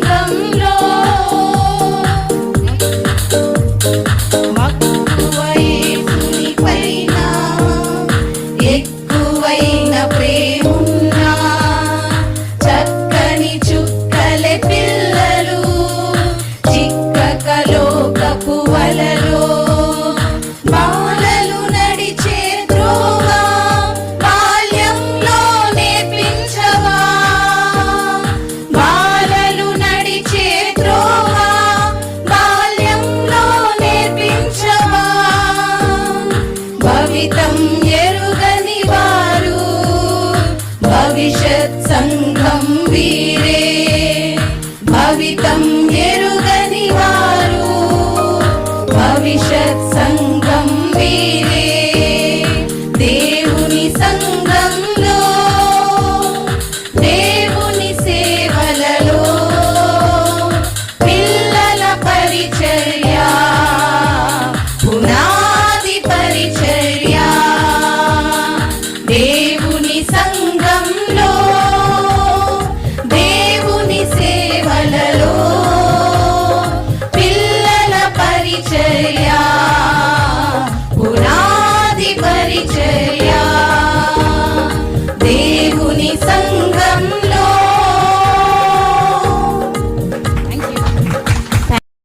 更。परिचर्या पुरादि परिचर्या देवुनि सङ्ग